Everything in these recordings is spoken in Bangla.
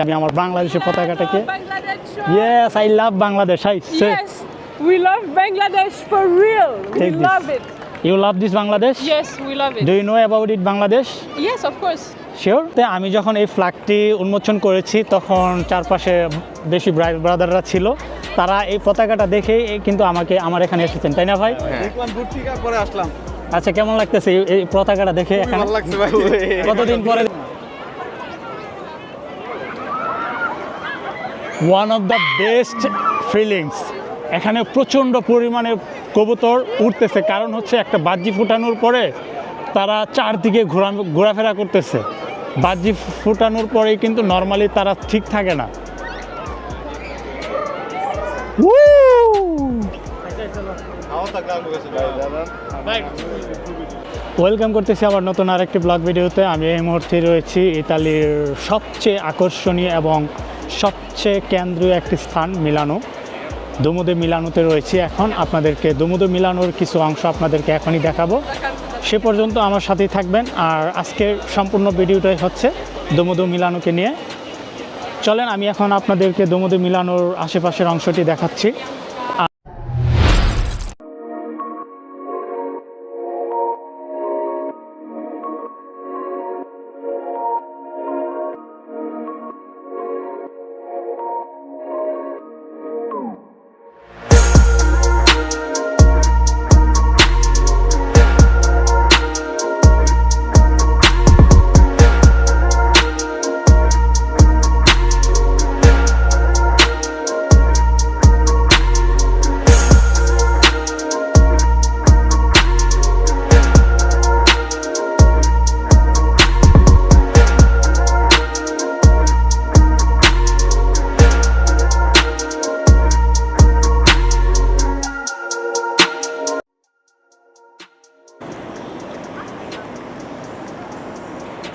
আমি আমার বাংলাদেশের পতাকাটাকে yes I love Bangladesh I Yes, we love Bangladesh for real. We Take this. love it. You love this Bangladesh Yes, we love do you know about it Bangladesh Yes, of course. Sure আমি যখন এই ফ্ল্যাগটি উন্মোচন করেছি তখন চারপাশে বেশি ব্রাদাররা ছিল। তারা এই পতাকাটা দেখে কিন্তু আমাকে আমার এখানে এসেছেন তাই না ভাই? দেখলাম দূর থেকে পরে আসলাম। আচ্ছা কেমন লাগতেছে এই- এই পতাকাটা দেখে এখানে? ভালো লাগছে ভাই। কতদিন পরে one of the best feelings এখানে প্রচণ্ড পরিমাণে কবুতর উঠতেছে। কারণ হচ্ছে একটা বাজি ফুটানোর পরে তারা চারদিকে ঘোরা ঘোরাফেরা করতেছে। বাজি ফুটানোর পরেই কিন্তু নর্মালি তারা ঠিক থাকে না। ওয়েলকাম করতেছি আবার নতুন আরেকটি ব্লগ ভিডিওতে আমি এই মুহূর্তে রয়েছি ইতালির সবচেয়ে আকর্ষণীয় এবং সবচেয়ে কেন্দ্রীয় একটি স্থান মিলানো। দুমুদে মিলানোতে রয়েছি এখন আপনাদেরকে। দুমুদে মিলানোর কিছু অংশ আপনাদেরকে এখনই দেখাবো। সে পর্যন্ত আমার সাথেই থাকবেন। আর আজকের সম্পূর্ণ ভিডিওটাই হচ্ছে দুমুদু মিলানোকে নিয়ে। চলেন, আমি এখন আপনাদেরকে দুমুদু মিলানোর আশেপাশের অংশটি দেখাচ্ছি।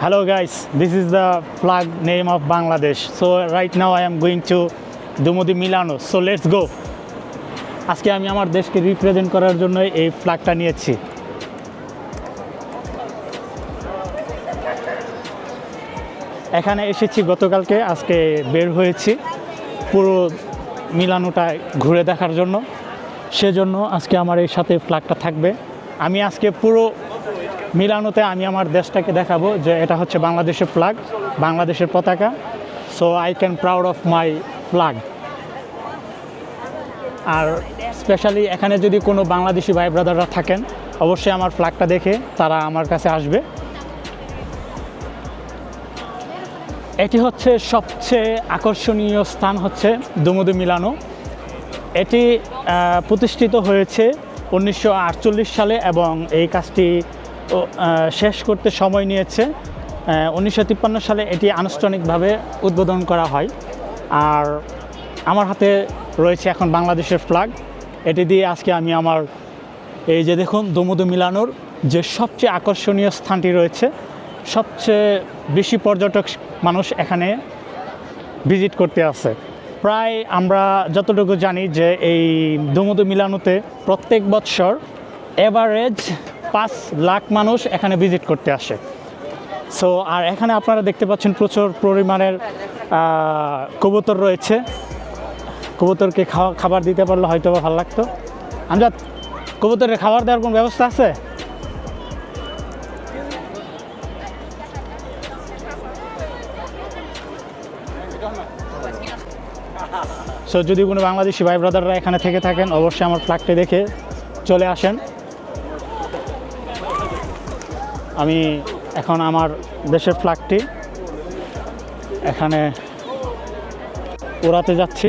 Hello guys, this is the flag name of Bangladesh. So right now I am going to Dumudi Milano. So let's go. আজকে আমি আমার দেশকে রিপ্রেজেন্ট করার জন্য এই ফ্ল্যাগটা নিয়েছি এখানে এসেছি গতকালকে আজকে বের হয়েছি পুরো মিলানোটা ঘুরে দেখার জন্য সেজন্য আজকে আমার এই সাথে ফ্ল্যাগটা থাকবে আমি আজকে পুরো মিলানোতে আমি আমার দেশটাকে দেখাবো যে এটা হচ্ছে বাংলাদেশের ফ্ল্যাগ বাংলাদেশের পতাকা। So I can proud of my flag R specially এখানে যদি কোনো বাংলাদেশি ভাই ব্রাদাররা থাকেন, অবশ্যই আমার ফ্ল্যাগটা দেখে তারা আমার কাছে আসবে। এটি হচ্ছে সবচেয়ে আকর্ষণীয় স্থান হচ্ছে দুমুদু মিলানো। এটি প্রতিষ্ঠিত হয়েছে উনিশশো আটচল্লিশ সালে এবং এই কাজটি শেষ করতে সময় নিয়েছে। উনিশশো তিপ্পান্ন সালে এটি আনুষ্ঠানিকভাবে উদ্বোধন করা হয়। আর আমার হাতে রয়েছে এখন বাংলাদেশের ফ্ল্যাগ এটি দিয়ে আজকে আমি আমার এই যে দেখুন, দমুদু মিলানোর যে সবচেয়ে আকর্ষণীয় স্থানটি রয়েছে, সবচেয়ে বেশি পর্যটক মানুষ এখানে ভিজিট করতে আসে। প্রায় আমরা যতটুকু জানি যে এই দুমুদু মিলানোতে প্রত্যেক বৎসর এভারেজ পাঁচ লাখ মানুষ এখানে ভিজিট করতে আসে। সো আর এখানে আপনারা দেখতে পাচ্ছেন প্রচুর পরিমাণের কবুতর রয়েছে। কবুতরকে খাওয়া, খাবার দিতে পারলে হয়তো ভালো লাগতো। আমজাদ কবুতরের খাবার দেওয়ার কোনো ব্যবস্থা আছে? সো যদি কোনো বাংলাদেশি ভাই ব্রাদাররা এখানে থেকে থাকেন, অবশ্যই আমার ফ্ল্যাগটি দেখে চলে আসেন। আমি এখন আমার দেশের ফ্ল্যাগটি এখানে উড়াতে যাচ্ছি।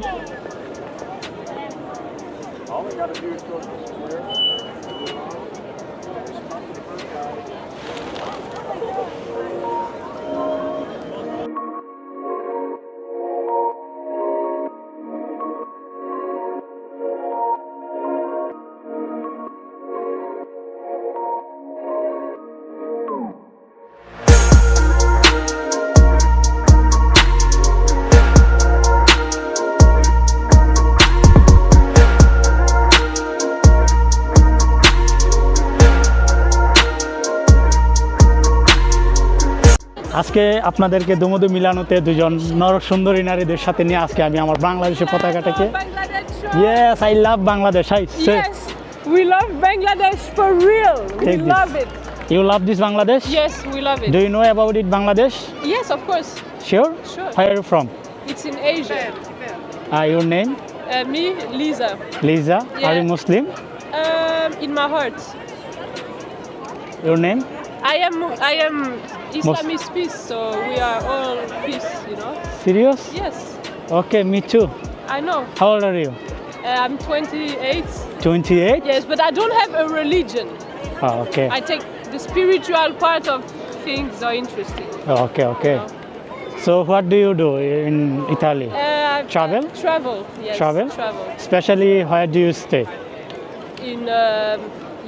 আজকে আপনাদেরকে দুমদু মিলানোতে দুজন নর সুন্দরী নারীদের সাথে নিয়ে আজকে আমি আমার বাংলাদেশের পতাকাটাকে. Yes I love Bangladesh I Yes, we love Bangladesh for real. We Take this. it. You love this Bangladesh Yes, we love do it. You know about it Bangladesh Yes, of course. Sure Sure. Where you from It's in Asia. Your name Uh, me, Lisa. Lisa are you. Muslim Um, in my heart. Your name I am I am Islamist peace, so we are all peace, you know. Serious? Yes. Okay, me too. I know. How old are you? Uh, I'm 28. 28? Yes, but I don't have a religion. Oh, okay. I take the spiritual part of things are interesting. Oh, okay, okay. So what do you do in Italy? Uh, travel? Travel, yes. Travel? Travel. Especially where do you stay? In um,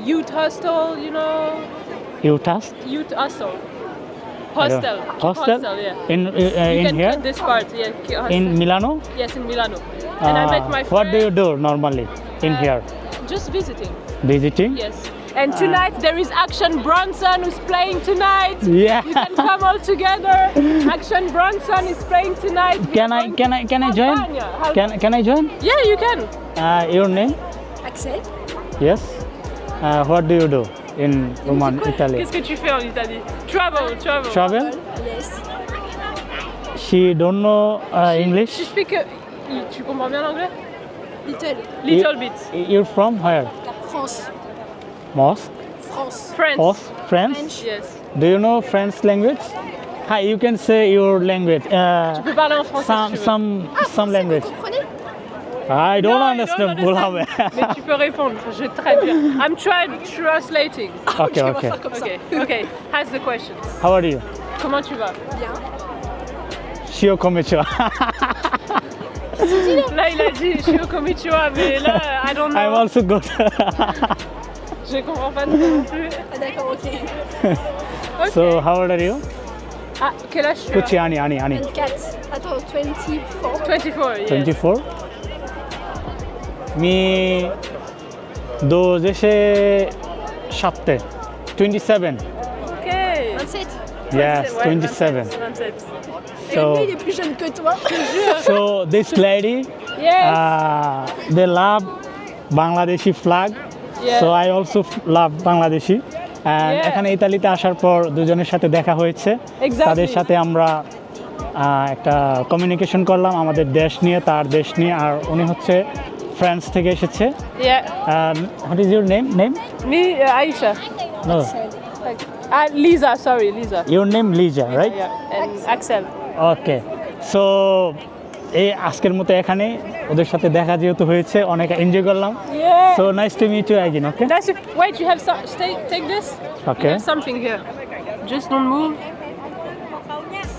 youth hostel, you know, you test? You. Hostel. Hostel? Hostel, yeah. In, uh, uh you in can here? cut this part, yeah. hostel. In Milano? Yes, in Milano. and I ah, met my friend. What do you do normally in Uh, here? Just visiting. Visiting? Yes. And tonight ah. there is Action Bronson who's playing tonight. Yeah. You can come all together. Action Bronson is playing tonight. Can I can I can I join? Can can I join? yeah, you can. Uh, your name? Axel, Yes. Uh, what do you do? In Roman Italy? Qu'est-ce que tu fais en Italie Travel, travel. Travel? Yes. She don't know uh, Tu English. speak. uh, Tu comprends bien l'anglais Little. Little bit. You're from where? France. Mosque? France. French. Mosque? France? French. Yes. Do you know French language? Hi, you can say your language. Uh, Tu peux parler en français some si tu veux. some some language. Vous comprenez I don't No, I understand. don't understand. Mais tu peux répondre. Je très bien. I'm trying translating. okay, on okay. faire comme ça. Okay. Okay. Has the question. How are you? Comment tu vas Bien. Shio Komichwa. Là, il a dit je suis Komichiwa, mais là, I don't know. I'm also good. Je comprends pas trop non plus. Ah d'accord, ok. Ok. so, how old are you? ah, quel âge tu as Kuchi Ani Ani Ani. 24. Attends, 24. 24, yes. 24. Mi dozeshe satte. 27. Ok. 27. Yes, Ouais, 27. 27. Et So, lui, il est plus jeune que toi. so this lady, Yes. uh, they love Bangladeshi flag. Yeah. So I also f- love Bangladeshi. And Yeah. এখানে ইতালিতে আসার পর দুজনের সাথে দেখা হয়েছে Exactly. তাদের সাথে আমরা আহ, একটা কমিউনিকেশন করলাম আমাদের দেশ নিয়ে তার দেশ নিয়ে আর উনি হচ্ছে ফ্রান্স থেকে এসেছে what is your name name Me, uh, no Ah, Lisa, sorry, Lisa. Your name Lisa right Yeah. And Axel. Okay so এই আজকের মতো এখানে ওদের সাথে দেখা যেহেতু হয়েছে অনেক এনজয় করলাম. So nice to meet you again okay have some. Stay, take this. Okay. You have something here. Just don't move.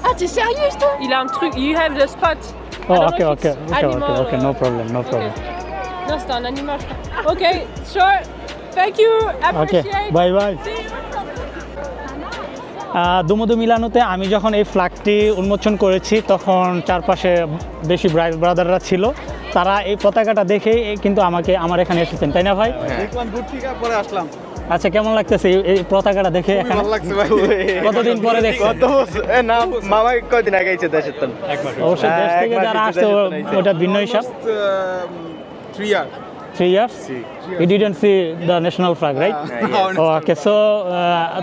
Ah, t'es sérieuse toi Il a un truc. You have the spot. I oh don't know okay if okay it's okay animal okay okay or- no problem Okay. sure. Thank you. Okay Appreciate. Bye bye See you. দুমদু মিলানোতে আমি যখন এই ফ্ল্যাগটি উন্মোচন করেছি তখন চারপাশে বেশি ব্রাইট ব্রাদাররা ছিল। তারা এই পতাকাটা দেখেই কিন্তু আমাকে আমার এখানে এসেছেন তাই না ভাই? থেকে পরে আসলাম। আচ্ছা কেমন লাগতেছে এই- এই পতাকাটা দেখে এখানে? ভালো লাগছে ভাই। কতদিন পরে দেখছেন? কত বছর এ না মামা কয়দিন আগে আইছে দেশের তো অবশ্যই দেশ হ্যাঁ, থেকে যারা আসছে ওটা ভিন্ন হিসাব। Three year three years you didn't see the national flag right okay so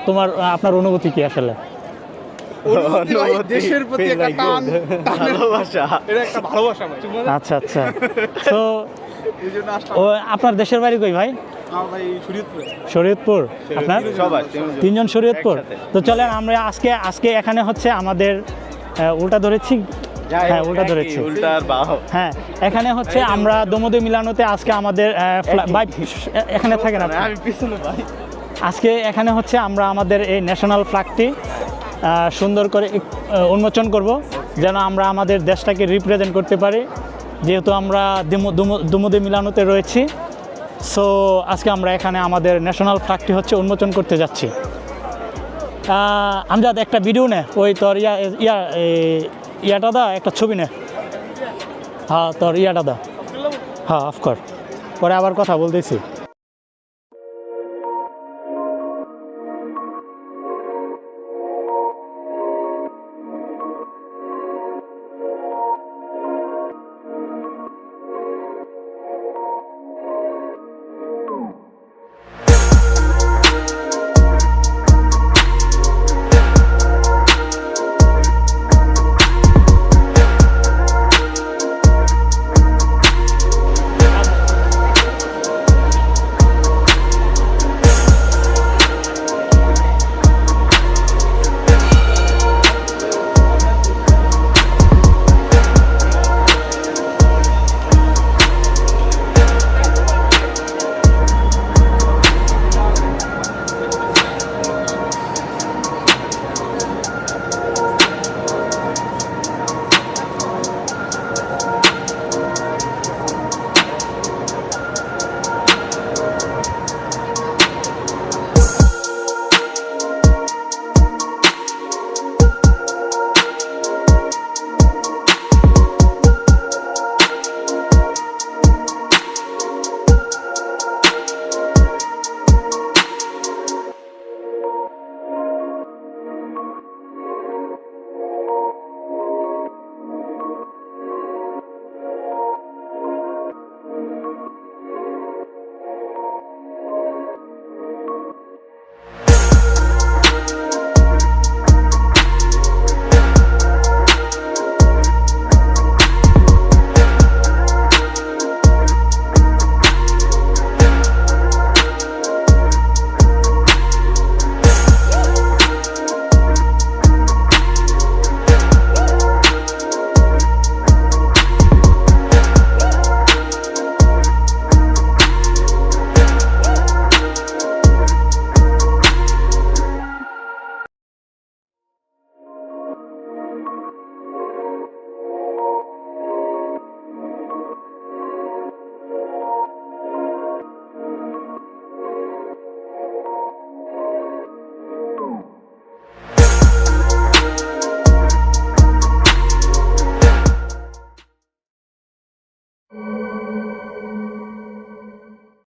তোমার আপনার অনুভূতি কি আসলে? দেশের প্রতি একটা টান ভালোবাসা। এটা একটা ভালোবাসা ভাই। আচ্ছা আচ্ছা। ও আপনার দেশের বাড়ি কই ভাই? শরীয়তপুর। আপনার? তিনজন। শরীয়তপুর। তো চলেন আমরা আজকে আজকে এখানে হচ্ছে আমাদের উল্টা ধরেছি হ্যাঁ উল্টা ধরেছি। হ্যাঁ এখানে হচ্ছে আমরা দমদে মিলানোতে আজকে আমাদের এ- এখানে থাকেন আপনি। আমি পিছনে ভাই। আজকে এখানে হচ্ছে আমরা আমাদের এই ন্যাশনাল ফ্ল্যাগটি সুন্দর করে উন্মোচন করব যেন আমরা আমাদের দেশটাকে রিপ্রেজেন্ট করতে পারি। যেহেতু আমরা দিমু- দুমু- দুমুদে মিলানোতে রয়েছি সো আজকে আমরা এখানে আমাদের ন্যাশনাল ফ্ল্যাগটি হচ্ছে উন্মোচন করতে যাচ্ছি। আমজাদ একটা ভিডিও নে ওই তোর ইয়া ইয়া ইয়াটা দা, একটা ছবি নে। হ্যাঁ তোর ইয়াটা দা। হ্যাঁ অফকোর্স পরে আবার কথা বলতেছি।